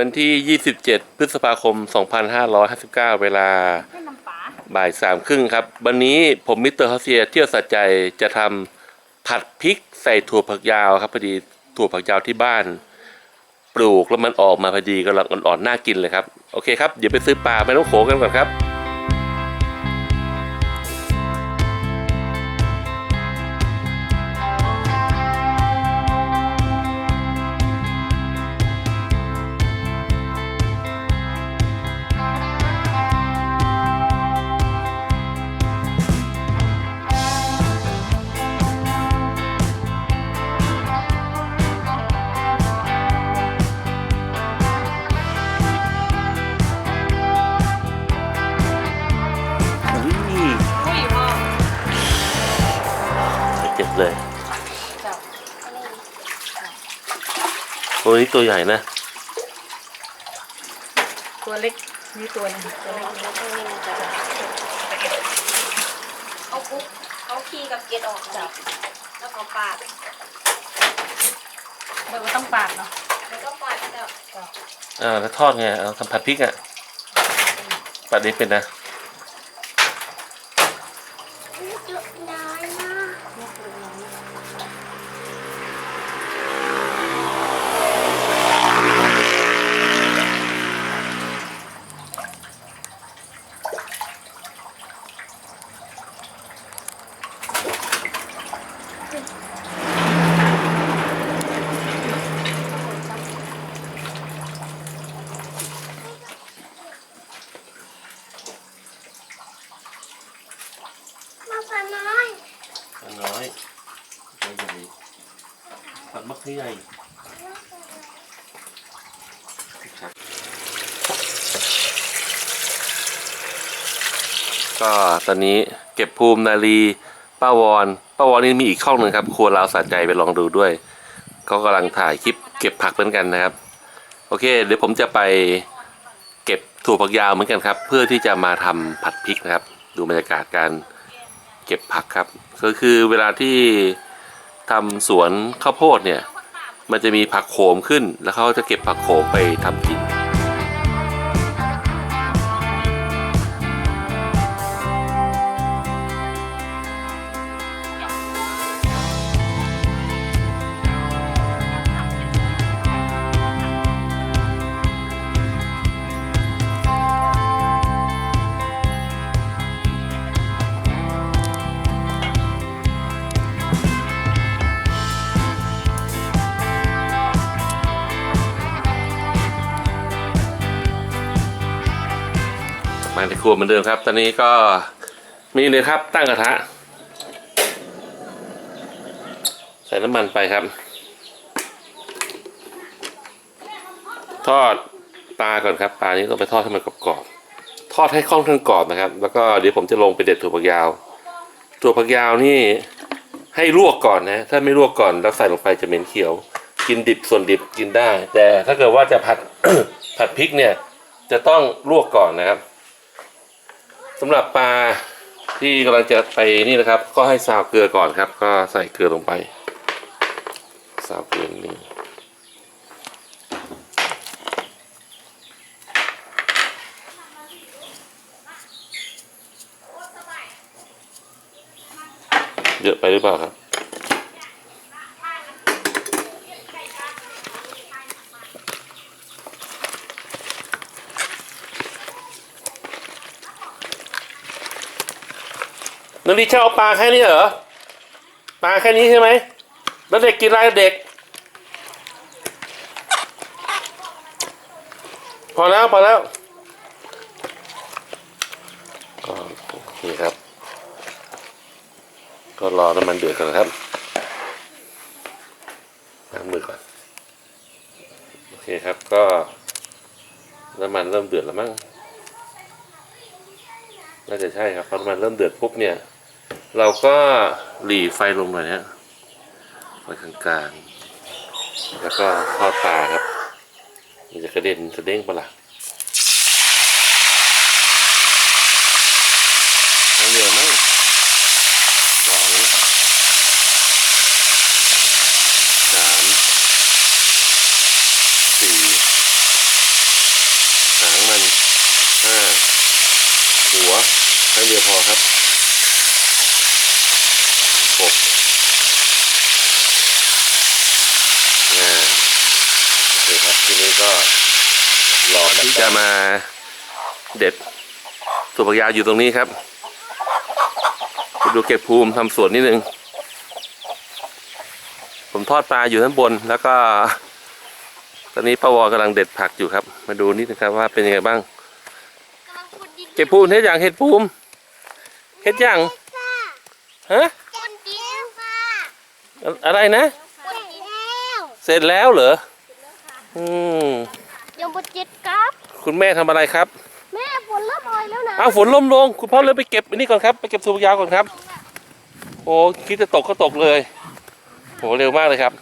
วันที่ 27 พฤษภาคม 2559 เวลาให้น้ำปลาบ่ายสามครึ่งครับ วันนี้ผมมิสเตอร์ฮอสเซียเที่ยวสัจใจจะทำผัดพริกใส่ถั่วผักยาวครับพอดีถั่วผักยาวที่บ้าน ปลูกแล้วมันออกมาพอดีกำลังอ่อนๆน่ากินเลยครับ โอเคครับ เดี๋ยวไปซื้อปลาไม่ต้องโขกันก่อนครับ เจ็บเลยเจ้าตัวนี้ตัวใหญ่นะ ตัวเล็กนี่ตัวหนึงตัวเล็กเอาคุกเอาขี้กับเกล็ดออกจับ แล้วก็ปาดเดี๋ยวมันต้องปาดเนาะแล้วก็ปาดจับเจ้าอ่าแล้วทอดไงเอาทำผัดพริกอะผัดนี้เป็นนะ จุดน้อยมาก มาปาน้อย น้อยตัวใหญ่ผัดมักให้ใหญ่ ก็ตอนนี้เก็บภูมินาลีป้าวอนป้าวอนนี่มีอีกช่องหนึ่งครับ ครัวลาวสะใจไปลองดูด้วยเขากำลังถ่ายคลิปเก็บผักเหมือนกันนะครับ โอเค เดี๋ยวผมจะไปเก็บถั่วผักยาวเหมือนกันครับ เพื่อที่จะมาทำผัดพริกนะครับ ดูบรรยากาศการเก็บผักครับ ก็คือเวลาที่ทำสวนข้าวโพดเนี่ย มันจะมีผักโขมขึ้น แล้วเขาจะเก็บผักโขมไปทำกิน วเหมือนเดิมครับ ตอนนี้ก็มีเลยครับ ตั้งกระทะ ใส่น้ำมันไปครับ ทอดปลาก่อนครับปลานี้ต้องไปทอดให้มันกรอบๆทอดให้ค่อนข้งกรอบนะครับ แล้วก็เดี๋ยวผมจะลงไปเด็ดถั่วฝักยาวถั่วฝักยาวนี่ให้ลวกก่อนนะ ถ้าไม่ลวกก่อนแล้วใส่ลงไปจะเหม็นเขียว กินดิบส่วนดิบกินได้ แต่ถ้าเกิดว่าจะผัดผัดพริกเนี่ยจะต้องลวกก่อนนะครับ สำหรับปลาที่กำลังจะไปนี่นะครับ ก็ให้ซาวเกลือก่อนครับ ก็ใส่เกลือลงไปซาวเกลือนี่เยอะไปหรือเปล่าครับ นันดิชอบเอาปลาแค่นี้เหรอปลาแค่นี้ใช่ไหมแล้วเด็กกินอะไรเด็ก พอแล้วพอแล้วโอเคครับ ก็รอน้ำมันเดือดก่อนนะครับล้างมือก่อน โอเคครับก็น้ำมันเริ่มเดือดแล้วมั้งน่าจะใช่ครับพอน้ำมันเริ่มเดือดปุ๊บเนี่ย เราก็หลีไฟลงหน่อยนะไฟกลางๆแล้วก็ทอดปลาครับ มันจะกระเด็นกระเด้งปะล่ะทั้งเดียวมั้งสองสามสี่หัวครั้เดียวพอครับหกอ่าโอเคครับที นี้ก็รอที่จะมาเด็ดตัวผักยาวอยู่ตรงนี้ครับไปดูเก็บภูมิทำสวนนิดนึง ผมทอดปลาอยู่ด้านบนแล้วก็ ตอนนี้ป้าวอกำลังเด็ดผักอยู่ครับ มาดูนิดนะครับว่าเป็นยังไงบ้างกำลังขุดดินเก็บภูมิเฮ็ดอย่างเฮ็ดภูมิเฮ็ดอย่างค่ะฮะขุดดินค่ะอะอะไรนะขุดดินแล้วเสร็จแล้วเหรอ อืมยังบดจิตครับ คุณแม่ทำอะไรครับ แม่ฝนเริ่มลอยแล้วนะอ้าวฝนล่มลง คุณพ่อเลยไปเก็บอันนี้ก่อนครับ ไปเก็บถั่วฝักยาวก่อนครับ โอ้คิดจะตกก็ตกเลยโหเร็วมากเลยครับ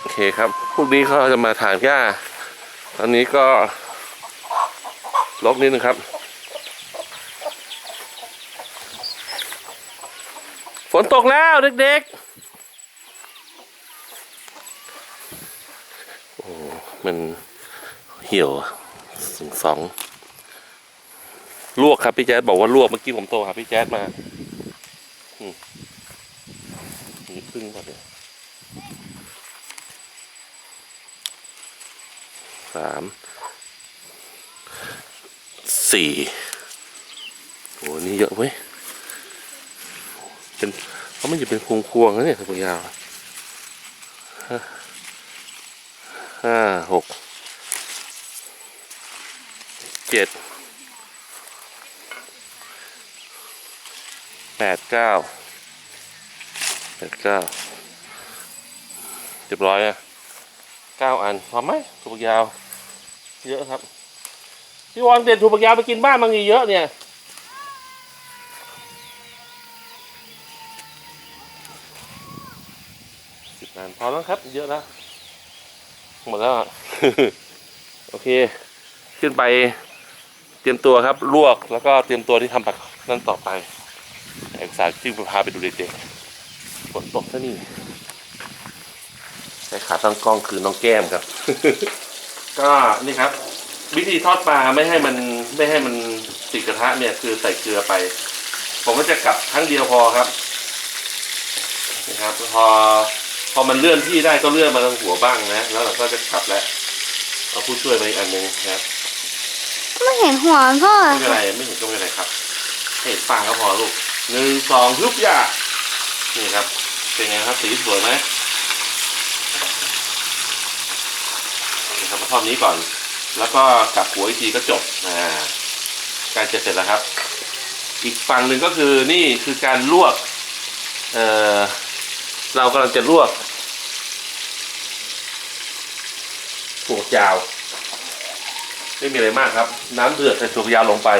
โอเคครับ พวกนี้เขาจะมาถางหญ้า ตอนนี้ก็ลกนิดนึงครับ ฝนตกแล้วเด็กๆ โอ้ มันเหี่ยวสองสองลวกครับพี่แจ๊ดบอกว่าลวกเมื่อกี้ผมโทรหาพี่แจ๊ดมาอืมนี่พึ่งก่อนเลยสามสี่โหนี่เยอะเว้ยเป็นเขาไม่จะเป็นพวงพวงๆนะเนี่ยตัวยาวห้า ห้าหกเจ็ดแปดเก้าแปดเก้าเรียบร้อยอะเก้าอันพอไหมถั่วฝักยาว เยอะครับพี่วอนเด็ดถั่วฝักยาวไปกินบ้านบางทีเยอะเนี่ยสิบอันพอแล้วครับ เยอะแล้ว หมดแล้ว โอเค ขึ้นไปเตรียมตัวครับ ลวกแล้วก็เตรียมตัวที่ทำผักนั่นต่อไปเอกสารที่พาไปดูเด็กๆฝนตกซะนี่ใช้ขาตั้งกล้องคือน้องแก้มครับ ก็นี่ครับ วิธีทอดปลาไม่ให้มันไม่ให้มันติดกระทะเนี่ยคือใส่เกลือไป ผมก็จะกลับครั้งเดียวพอครับนะครับ พอ พอมันเลื่อนที่ได้ก็เลื่อนมาทางหัวบ้างนะแล้วเราก็จะกลับแล้วเอาผู้ช่วยมาอีกอันหนึ่งนะครับไม่เห็นหัวพ่อไม่เป็นไรไม่เห็นก็ไม่เป็นไรครับให้เห็นปากก็พอลูกหนึ่งสองฮึบยานี่ครับ เป็นไงครับสีสวยไหมนี่ครับมาทอดนี้ก่อน แล้วก็กลับหัวอีกทีก็จบอ่าการจะเสร็จแล้วครับ อีกฝั่งหนึ่งก็คือนี่คือการลวกเอ่อ เรากำลังจะลวกถั่วฝักยาว ไม่มีอะไรมากครับ น้ำเดือดใส่ถั่วฝักยาวลงไป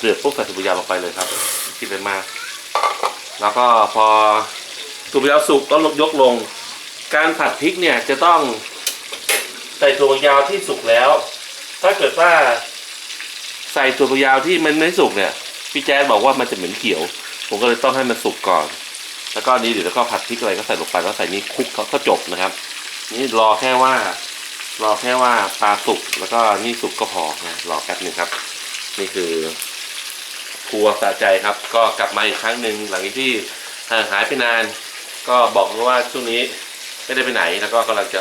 เดือดปุ๊บใส่ถั่วฝักยาวลงไปเลยครับคิดอะไรมากแล้วก็พอถั่วฝักยาวสุกก็ยกลง การผัดพริกเนี่ยจะต้องใส่ถั่วยาวที่สุกแล้ว ถ้าเกิดว่าใส่ถั่วยาวที่มันไม่สุกเนี่ยพี่แจ๊ดบอกว่ามันจะเหม็นเขียว ผมก็เลยต้องให้มันสุกก่อน แล้วก็นี้เดี๋ยวแล้วก็ผัดพริกอะไรก็ใส่ลงไปแล้วใส่นี้คลุกเขาก็จบนะครับ นี่รอแค่ว่า รอแค่ว่าปลาสุกแล้วก็นี่สุกก็พอนะรอแป๊บหนึ่งครับ นี่คือครัวสะใจครับ ก็กลับมาอีกครั้งหนึ่งหลังจากที่ห่างหายไปนาน ก็บอกเลยว่าช่วงนี้ไม่ได้ไปไหนแล้วก็กำลังจะ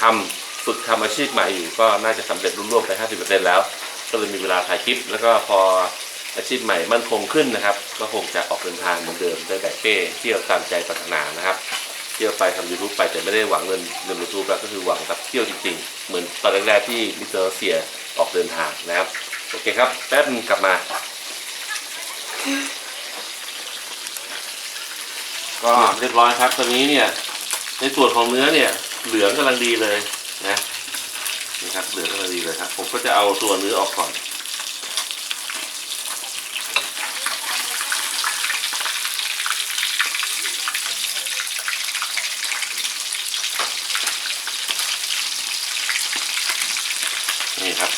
ทำฝึกทำอาชีพใหม่อยู่ก็น่าจะสำเร็จรุ่ร่วงไป 50%แล้ว ก็เลยมีเวลาถ่ายคลิป แล้วก็พอ อาชีพใหม่มั่นคงขึ้นนะครับ ก็คงจะออกเดินทางเหมือนเดิมได้แบบเป้เที่ยวตามใจปรารถนานะครับ เที่ยวไปทำยูทูบไปแต่ไม่ได้หวังเงินเงินยูทูบแล้วก็คือหวังกับเที่ยวจริงๆ เหมือนตอนแรกๆที่มิสเตอร์เซียออกเดินทางนะครับ โอเคครับแป๊บนึงกลับมา ก็เรียบร้อยครับตอนนี้เนี่ยในส่วนของเนื้อเนี่ยเหลืองกำลังดีเลยนะนะครับเหลืองกำลังดีเลยครับ ผมก็จะเอาตัวเนื้อออกก่อน นี่ครับ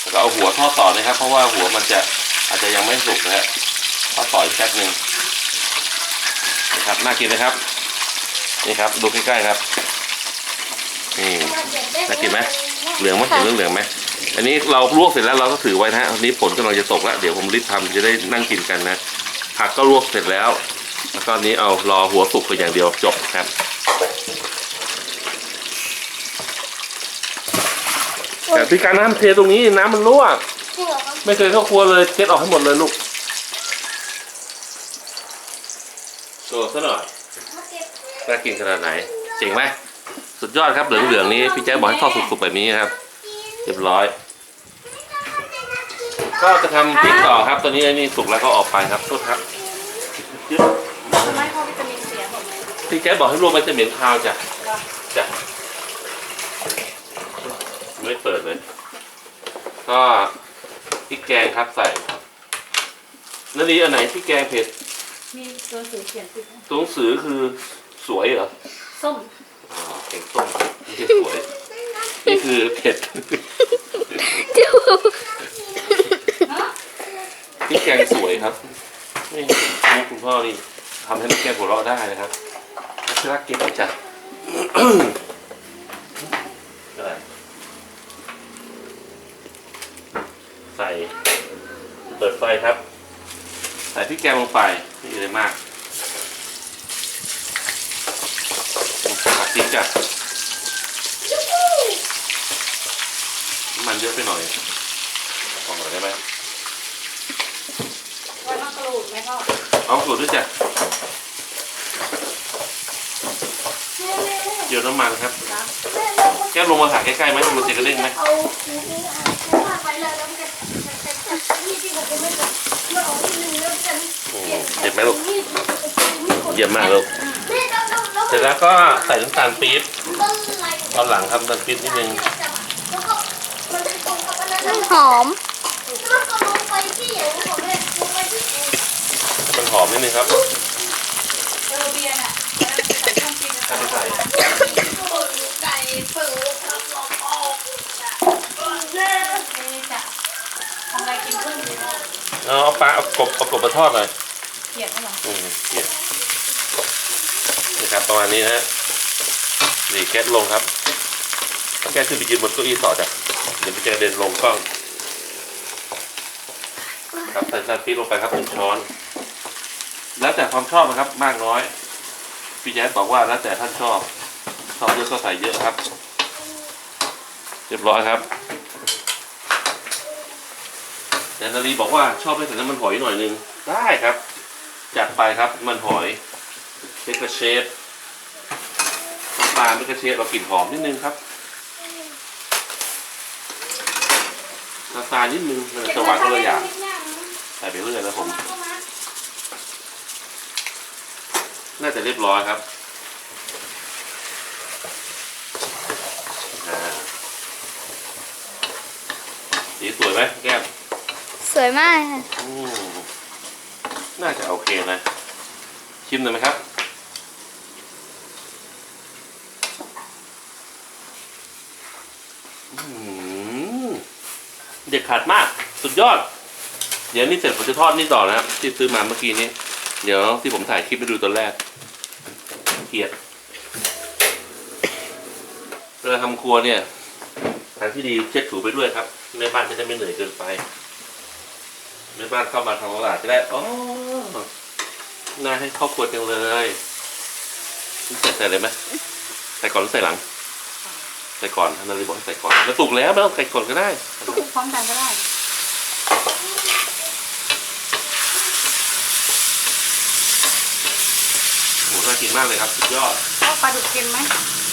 แล้วก็เอาหัวทอดต่อนะครับ เพราะว่าหัวมันจะอาจจะยังไม่สุกนะฮะทอดต่ออีกแป๊บหนึ่งนะครับน่ากินนะครับ นี่ครับดูใกล้ๆครับนี่น่ากินไหมเหลืองไหมเห็นเรื่องเหลืองไหมอันนี้เราลวกเสร็จแล้วเราก็ถือไว้นะฮะอันนี้ผลกำลังจะตกแล้วเดี๋ยวผมรีบทำจะได้นั่งกินกันนะผักก็ลวกเสร็จแล้ว แล้วก็อันนี้เอารอหัวสุกไปอย่างเดียวจบครับ แต่พี่การน้ำเทตรงนี้น้ำมันรั่ว จริงเหรอครับไม่เคยเข้าครัวเลยเช็ดออกให้หมดเลยลูกโชว์ซะหน่อยมาเก็บน่ากินขนาดไหนเจ๋งไหมสุดยอดครับเหลืองๆนี้พี่แจ๊คบอกให้ทอดสุกๆแบบนี้ครับเรียบร้อย ก็จะทำพริกต่อครับตอนนี้อันนี้สุกแล้วก็ออกไปครับโทษครับยึดทำไมเขาวิตามินเสียหมดเลยพี่แจ๊คบอกให้รวมมันจะเหม็นคาวจ้ะจ้ะ ไม่เปิดเลย ก็พริกแกงครับใส่นาดีอันไหนที่แกงเผ็ด มีตัวสือเขียนติดนะตัวหนังสือคือสวยเหรอส้มอ๋อเก่งส้มไม่ใช่สวย นี่คือเผ็ดพี่แกงสวยครับ นี่นี่คุณพ่อนี่ทำให้พี่แกงหัวเราะได้นะครับรักเก่งจังอะไร ใส่ เปิดไฟครับ ใส่พริกแกงลงไปไม่มีอะไรมากผักทิ้งจ้ะน้ำมันเยอะไปหน่อยออกหน่อยได้ไหมไว้มะกรูดไหมพ่อเอาสูตรด้วยจ้ะเดี๋ยวน้ำมันครับนะแก้วลงมาถ่ายใกล้ๆไหมลงมาเจกระเด้งไหม เอาหูนี้อะไปเลยแล้วมันจะนี่ที่ผมไม่ได้มาออกที่หนึ่งแล้วจะ โอ้โหเจ็บไหมลูกนี่เยี่ยมมากลูกแม่เราเราเราเสร็จแล้วก็ใส่น้ำตาลปี๊บต้นอะไรตอนหลังครับน้ำตาลปี๊บนิดนึงแล้วก็มันจะตรงกับอันนั้นมันแล้วหอมก็ลงไปที่อย่างนี้ผมเลยลงไปที่เอวมันหอมนิดนึงครับเออเบียร์น่ะแล้วใส่เครื่องปรุงถ้าไม่ใส่ไก่เปิดครับลองออกแม่เอ๊ะจะทำอะไรกินเพิ่มดีพ่อเอาปลาเอากบเอากบมาทอดหน่อย เกียดเหรออืมเกี่ยวนี่ครับประมาณนี้นะฮะนี่แก๊สลงครับแก๊สขึ้นไปยืนบนเก้าอี้ต่อจ้ะเดี๋ยวมันจะเด็นลงกล้อง ครับใส่น้ำพริลงไปครับหนึ่งช้อน แล้วแต่ความชอบนะครับมากน้อยพี่แจ๊สบอกว่าแล้วแต่ท่านชอบชอบเยอะก็ใส่เยอะครับ เรียบร้อยครับแต่นาลีบอกว่าชอบให้ใส่น้ำมันหอยหน่อยนึงได้ครับ จัดไปครับน้ำมันหอยเมกะเชฟน้ำปลาเมกะเชฟเรากลิ่นหอมนิดนึงครับน้ำตาลนิดนึงมันจะหวานคนละอย่างใส่ไปเรื่อยนะผม น่าจะเรียบร้อยครับอ่าสีสวยไหมแก้มสวยมากค่ะอืม น่าจะโอเคนะ ชิมหน่อยไหมครับอืมเด็ดขาดมาก สุดยอด เดี๋ยวนี่เสร็จผมจะทอดนี่ต่อนะครับ ที่ซื้อมาเมื่อกี้นี้ เดี๋ยวที่ผมถ่ายคลิปไปดูตอนแรก เกียดเวลาทำครัวเนี่ยทางที่ดีเช็ดถูไปด้วยครับแม่บ้านจะได้ไม่เหนื่อยเกินไป แม่บ้านเข้ามาทำตลาดจะได้อ๋อน่าให้ครอบครัวจังเลยนี่ใส่ใส่เลยไหมใส่ก่อนหรือใส่หลัง ใส่ก่อนท่านนาฬิบอกให้ใส่ก่อนแล้วสุกแล้วไม่ต้องใส่ก่อนก็ได้พร้อมกันก็ได้โหน่ากินมากเลยครับสุดยอดพ่อปลาดุกเค็มไหม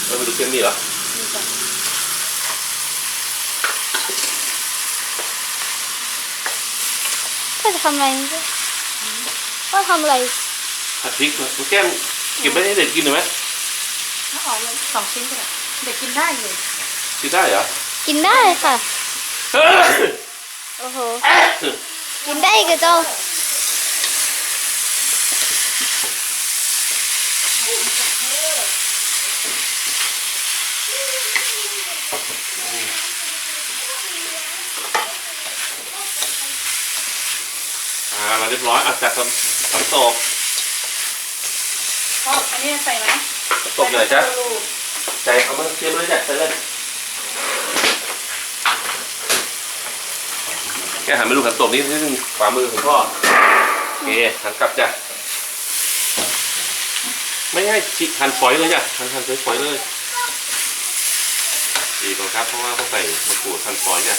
เราไปดูเค็มนี่เหรอ มีจ้ะ ก็จะทำอะไรก็ทำอะไรผัดพริกแก้มเก็บไว้ให้เด็กกินหน่อยไหมถ้าออกเลยสองชิ้นก็ได้เด็กกินได้อยู่กินได้เหรอกินได้ค่ะ โอ้โห กินได้ก็เจ้า อ่าเราเรียบร้อยอะจัดสำสำโตกพ่ออันนี้ใส่ไหมตกอยู่ไหนจ๊ะลูกใจเอามาเตรียมเลยจ้ะไปเลยแกหันไปดูขันโตกนิดนึงขวามือของพ่อโอเคหันกลับจ้ะไม่ง่ายฉีกหั่นฝอยเลยจ้ะหั่นหั่นฝอยๆเลยดีก่อนครับเพราะว่าต้องใส่มะกรูดหั่นฝอยจ้ะ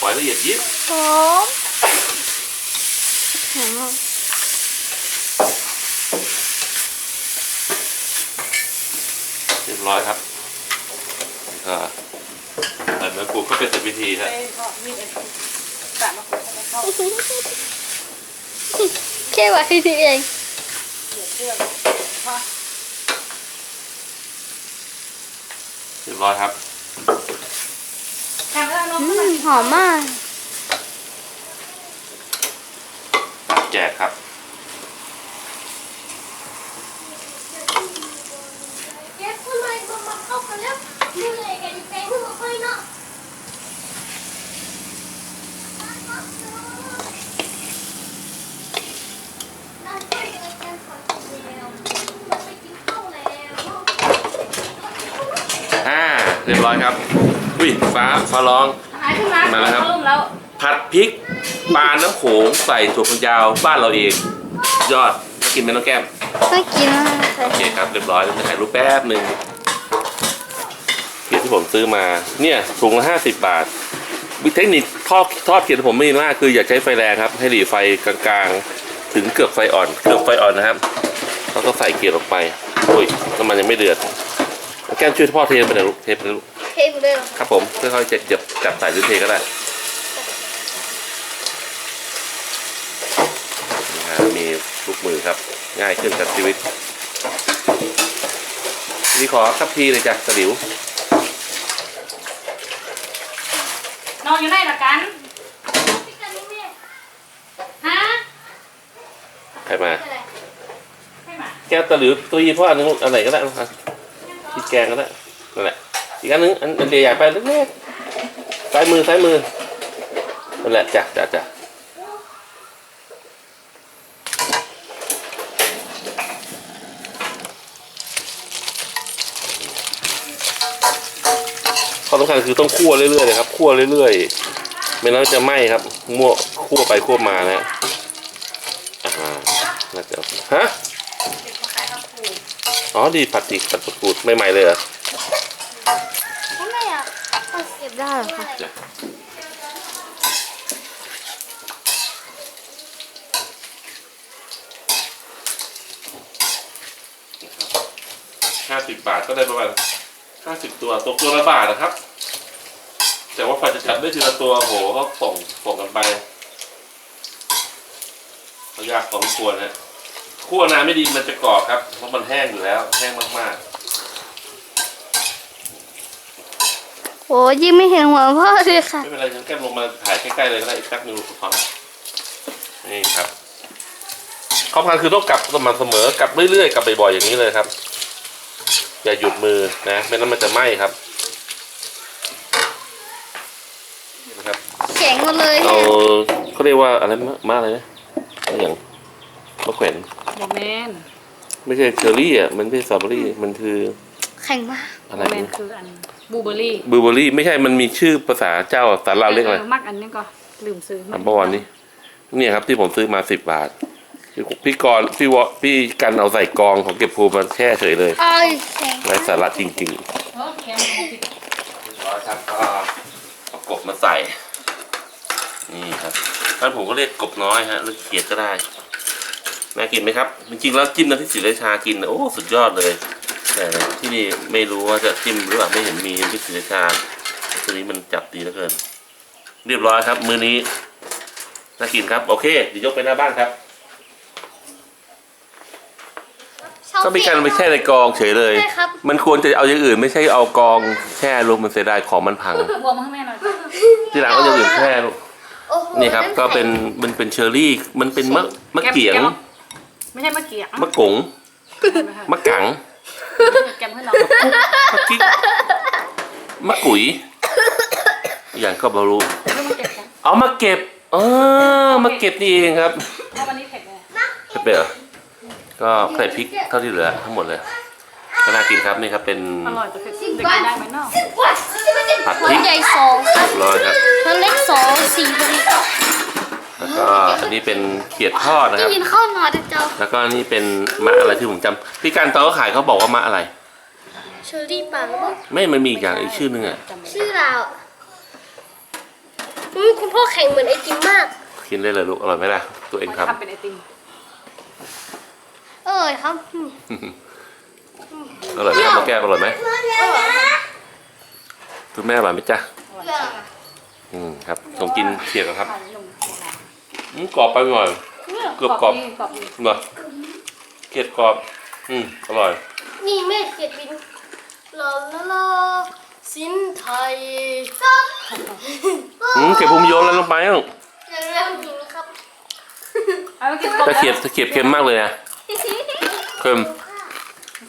ฝอยละเอียดยิบหอม หอมมากเรียบร้อยครับก็ใส่มะกรูดก็เป็นเสร็จพิธีครับไปทอดมีดเอ็นกะมาขุดให้มันเข้าแค่ไว้ทีเองเดือดเรื่องพอเรียบร้อยครับทำแล้วน้องอืมหอมมาก ตัดแจกครับ เก็บทำไมมันมาเข้ากัน แล้วนี่เลยกันใจหัวค่อยเนาะนั่นก็เลยกันฝันแล้วเราไปกินข้าวแล้วอ่าเรียบร้อยครับ อุ้ยฟ้าฟ้าร้อง หายขึ้นมามาแล้วครับเข้าร่มแล้วผัดพริกปลาน้ำโขงใส่ถั่วฝักยาวบ้านเราเอง ยอดมากินไหมน้องแก้มน่ากินมากเลโอยเคครับ เรียบร้อยแล้วจะถ่ายรูปแป๊บหนึ่งเขียดที่ ผมซื้อมา เนี่ยถุงละห้าสิบบาทวิเทคนิคทอดทอดเขียดที่ผมไม่ดีมากคืออย่าใช้ไฟแรงครับ ให้หลีไฟกลางๆ ถึงเกือบไฟอ่อน เกือบไฟอ่อนนะครับ แล้วก็ใส่เขียดลงไปอุ้ยน้ำมันยังไม่เดือดน้องแก้มช่วยพ่อเทไปหน่อยลูกเทไปหน่อยลูกเทไปเลยเหรอครับผมค่อยๆจับจับจับใส่หรือเทก็ได้นะฮะมีลูกมือครับ ง่ายขึ้นกับชีวิตนี่ขอสักทีเลยจ้ะสลิว นอนอยู่ไหนละกันพี่กันนี่แม่ฮะใครมาอะไรไม่มาแก้วตะหลิวตัวยี่พ่ออันนึงอันไหนก็ได้นะครับที่แกงก็ได้นั่นแหละอีกอันนึงอันอันใหญ่ๆไปเล็กๆซ้ายมือซ้ายมือนั่นแหละจ้ะจ้ะจ้ะำคัญคือต้องคั่วเรื่อยๆเลยครับคั่วเรื่อยๆไม่งั้นจะไหม้ครับมั่วคั่วไปคั่วมานะฮะอ่าน่าจะฮะเด็กมาขายข้าวปูอ๋อดีผัดดีผัดผัดกูดใหม่ๆเลยเหรอทำไมอะเอาเก็บได้เหรอคะจ้ะห้าสิบบาทก็ได้ประมาณห้าสิบตัวตกตัวละบาทนะครับ แต่ว่าฝ่าจะจับได้ทีละตัวโหเขาส่งส่งกันไปเขายากพอสมควรนะคั่วนานไม่ดีมันจะกรอบครับเพราะมันแห้งอยู่แล้ว แห้งมากๆโอ้ยิ่งไม่เห็นหัวพ่อเลยค่ะ ไม่เป็นไรฉันแก้มลงมาถ่ายใกล้ๆเลยก็ได้อีกแป๊บนึงพอนี่ครับข้อสำคัญคือต้องกลับสม่ำเสมอกลับเรื่อยๆกลับบ่อยๆอย่างนี้เลยครับ อย่าหยุดมือนะไม่นั้นมันจะไหม้ครับนี่นะครับ แข็ง หมดเลยเราเนี่ยเขาเรียกว่าอะไรมะมะอะไรนะอย่างมะแขวนโมเมนไม่ใช่เชอร์รี่อะมันไม่ใช่สตรอเบอรี่มันคือแข็งมากอะไรโมเมนคืออันบูเบอรี่บลูเบอรี่ไม่ใช่มันมีชื่อภาษาเจ้าสารเราวเรียกอะไรมักอันนี้ก็ลืมซื้ออันเมื่อวานนี้เนี่ยครับที่ผมซื้อมาสิบบาทพี่กรณ์พี่วะพี่กันเอาใส่กองของเก็บภูมิมาแช่เฉยเลยอ้อยแข็งไร้สาระจริงเออแกมติดๆร้อยครับก็เอากบมาใส่ นี่ครับท่านผมก็เรียกกบน้อยฮะหรือเขียดก็ได้ น่ากินไหมครับ จริงๆแล้วจิ้มน้ำพริกศรีราชากินนะโอ้สุดยอดเลย แต่ที่นี่ไม่รู้ว่าจะจิ้มหรือเปล่าไม่เห็นมีน้ำพริกศรีราชาตัวนี้มันจับดีเหลือเกิน เรียบร้อยครับ มื้อนี้น่ากินครับ โอเคเดี๋ยวยกไปหน้าบ้านครับ ก็มีการไปแช่ในกองเฉยเลย ใช่ครับ มันควรจะเอาอย่างอื่น ไม่ใช่เอากองแช่ลงมันเสียดายของมันพัง บวมมาให้แม่หน่อย ที่หลังเอาอย่างอื่นแช่ลูก โอ้โหนี่ครับก็เป็นมันเป็นเชอร์รี่ มันเป็นมะมะเกียงไม่ใช่มะเกียงมะกงมะกังแกมให้เรามะกิ๊กมะกุ๋ยอย่างก็บรู้ไม่มาเก็บกันเอามาเก็บเออมาเก็บนี่เองครับเพราะวันนี้เผ็ดเลยเผ็ดไปเหรอก็ใส่พริกเท่าที่เหลือทั้งหมดเลยก็น่ากินครับนี่ครับเป็นอร่อยแต่เผ็ดเด็กกินได้ไหมเนาะ ผัดพริก ใหญ่สองครับร้อยครับรถเล็กสองสี่คนแล้วก็อันนี้เป็นเขียดทอดนะคได้รับ ยินข้าวหน่อยเจ้าแล้วก็นี่เป็นมะอะไรที่ผมจำพี่การตอนเขาขายเขาบอกว่ามะอะไร เชอรี่ปังปะไม่มันมีอีกอย่างอีกชื่อนึงอะชื่อเราอืมคุณพ่อแข่งเหมือนไอติมมาก กินได้เลยลูกอร่อยไหมล่ะตัวเองครับทำเป็นไอติมเออครับ อร่อยไหมครับน้องแก้วอร่อยไหม คุณแม่อร่อยไหมจ๊ะอืมครับผมกินเขียดแล้วครับอืมกรอบไปหน่อย เกือบกรอบกรอบดีเหรอเขียดกรอบ อืมอร่อย นี่แม่เขียดบินลาลาลาสินไทยอืมเก็บภูมิโยนแล้วลงไปอะอย่างแล้วหิงครับเอาไปกินกบแต่เขียดแต่เขียดเค็มมากเลยนะเค็ม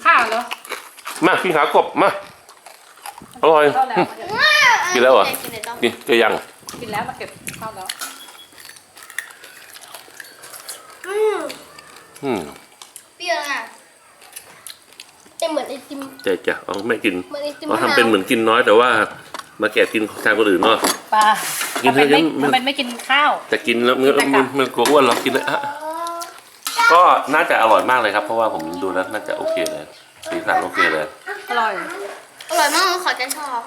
ข้าวเหรอมากินขากบมา อร่อยข้าวแล้วกินแล้วเหรอ กินเลยต้องกินก็ยัง กินแล้วมาเก็บข้าวแล้วอืมอืมเปรี้ยวอะเป็นเหมือนไอติมแต่จะเอาไม่กินเหมือนไอติมเราทำเป็นเหมือนกินน้อยแต่ว่า มาแกะกินแทนคนอื่นเนาะ ปลากินเถอะไม่มัน มันไม่กินข้าว แต่กินแล้วมันกินแต่กลัมับนมันกลัวอ้วนเหรอกินเลยอะก็น่าจะอร่อยมากเลยครับ เพราะว่าผมดูแล้วน่าจะโอเคเลยสีสันโอเคเลย อร่อย อร่อยมากขอจะชอบ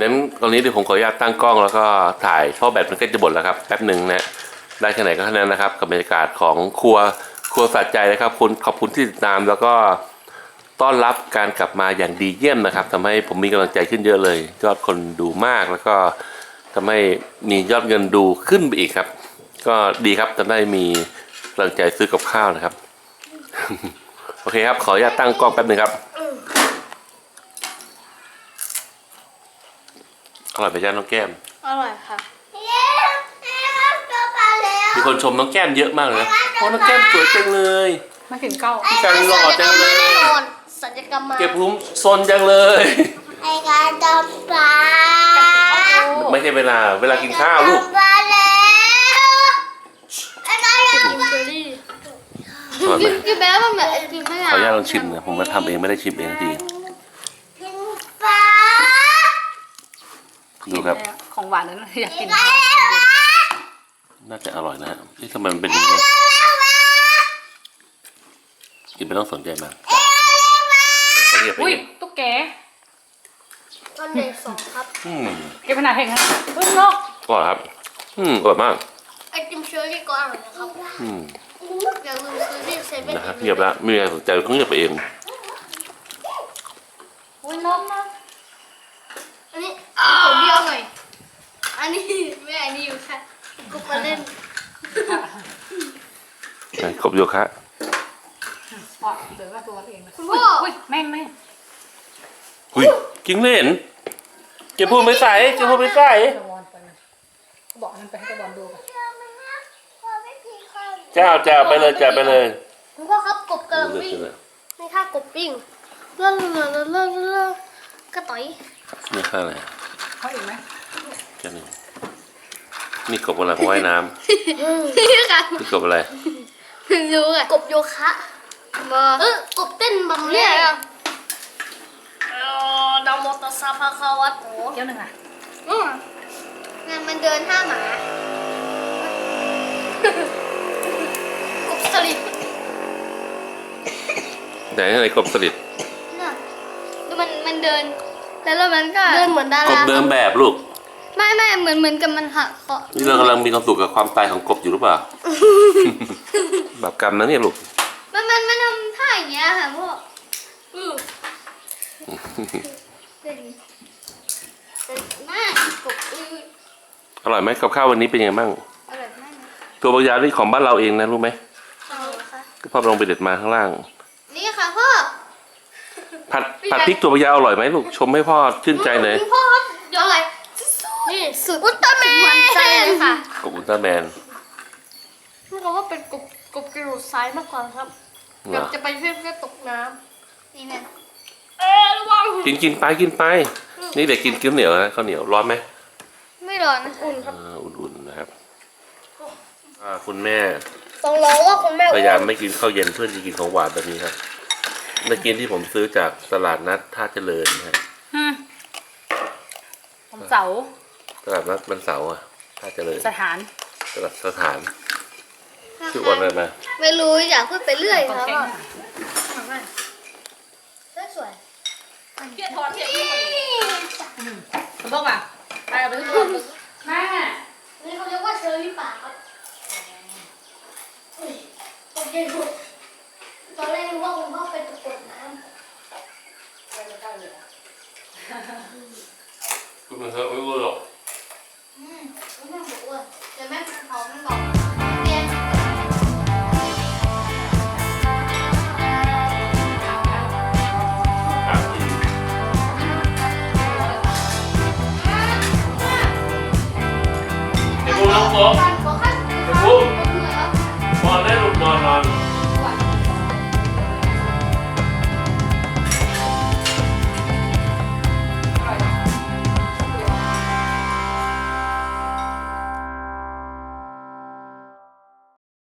นั้นตอนนี้เดี๋ยวผมขออนุญาตตั้งกล้องแล้วก็ถ่ายเพราะแบตมันก็จะหมดแล้วครับแป๊บหนึ่งนะได้แค่ไหนก็แค่นั้นนะครับ กับบรรยากาศของครัวครัวสัจใจนะครับ คุณขอบคุณที่ติดตามแล้วก็ต้อนรับการกลับมาอย่างดีเยี่ยมนะครับทำให้ผมมีกำลังใจขึ้นเยอะเลย ยอดคนดูมากแล้วก็ทำให้มียอดเงินดูขึ้นไปอีกครับ ก็ดีครับทำให้มีกำลังใจซื้อกับข้าวนะครับ โอเคครับ ขออนุญาตตั้งกล้องแป๊บหนึ่งครับ อร่อยไปจ้าน้องแก้ม อร่อยค่ะ มีคนชมน้องแก้มเยอะมากเลยนะโอ้น้องแก้มสวยจังเลย มากินข้าวพี่การหล่อจังเลย สัญญกรรมมาเก็บพุ้มซนจังเลย ไอ้การดำปลาไม่ใช่เวลา เวลากินข้าวลูก ปลาแล้วไอ้การดำเชอรี่อร่อยไหมกินแบบมันเหมือนไอติมไม่ขออนุญาตลองชิมนะผมมาทำเองไม่ได้ชิมเองทีกินปลา ดูครับ ของหวานนั้นอยากกินน่าจะอร่อยนะฮะนี่ทำไมมันเป็นอย่างนี้กินไม่ต้องสนใจมันเขาเรียกไปอุ้ยเองตุ๊กแกตอนเด็กสองครับอืมเก็บขนาดเห็นนะพึ่งนกอร่อยครับ อืมอร่อยมากไอติมเชอรี่ก็อร่อยนะครับอืมอย่าลืมซื้อที่เซเว่นนะครับเงียบละไม่มีใครสนใจเขาเงียบไปเองอุ้ยนกนะ อันนี้ผมเดียวหน่อย อันนี้ไม่อันนี้อยู่ค่ะกุ๊กมาเล่นไหนครบโยคะอ๋อเดี๋ยวก็ตัวเองนะคุณพ่ออุ้ยแม่งแม่งหุยกิ้งเล่นเก็บพูดไม่ใส่เก็บพูดไม่ใส่ตะวันไปนะบอกมันไปให้ตะวันดูกันเจ้าเจ้าไปเลยเจ้าไปเลยคุณพ่อครับกบกำลังวิ่งนี่ค่ะกบวิ่งเล่นเล่นเล่นเล่นเล่นกระต่อย นี่ค่าอะไรเขาอีกไหมแค่นี้นี่กบอะไรว่ายน้นี่ค่ะำนี่กบอะไรไม่รู้อะกบโยคะมาเออกบเต้นบัมเล่ดามตสาภาคาวัตโตเกี้ยวหนึ่งอะอืมงานมันเดินท่าหมากบสลิดไหนอะไรกบสลิดน่ะแล้วมันมันเดิน แล้วแล้วมันก็ เดินเหมือนดากบราเดิมแบบลูก ไม่ไม่เหมือนเหมือนกับมันหักคอนี่เรากำลังมีความสุขกับความตายของกบอยู่หรือเปล่าแบบกรรมนะเนี่ยลูก มันมันมันทำท่าอย่างเงี้ยค่ะพ่ออืมเดินเดินมากกบอืออร่อยไหมกับข้าววันนี้เป็นยังไงบ้าง อร่อยมากนะตัวบางยาวนี่ของบ้านเราเองนะรู้ไหมเอาค่ะก็พ่อลงไปเด็ดมาข้างล่าง นี่ค่ะพ่อ ผัดผัดพริกตัวบางยาวอร่อยไหมลูกชมให้พ่อชื่นใจเลยคุณพ่อครับเดี๋ยวอะไรนี่สุดอุลตร้าแมนสุดหวานใจเลยค่ะกบอุลตร้าแมนนี่เขาว่าเป็นกบกบกระโดดซ้ายมากกว่าครับเหรกับอจะไปเพื่อนเพื่อตกน้ำนี่แม่เอ๊ะระวังกินกินไปกินไป นี่เด็กกินข้าวเหนียวนะข้าวเหนียวร้อนไหมไม่ร้อนอุ่นครับอ่าอุ่นๆนะครับอ่าคุณแม่ต้องร้องว่าคุณแม่พยายามไม่กินข้าวเย็นเพื่อจะกินของหวานแบบนี้ครับ เมื่อกี้ที่ผมซื้อจากตลาดนัดท่าเจริญนะฮะอืมผมเสาร์ตลาดนัดมันเสาร์อะท่าเจริญสถานตลาดสถานชื่อวันอะไรมาไม่รู้อยากพูดไปเรื่อยขคองรับเก่งสวยเทียทอดเทียคุณบอกว่าไปเอาไปทุกคนแม่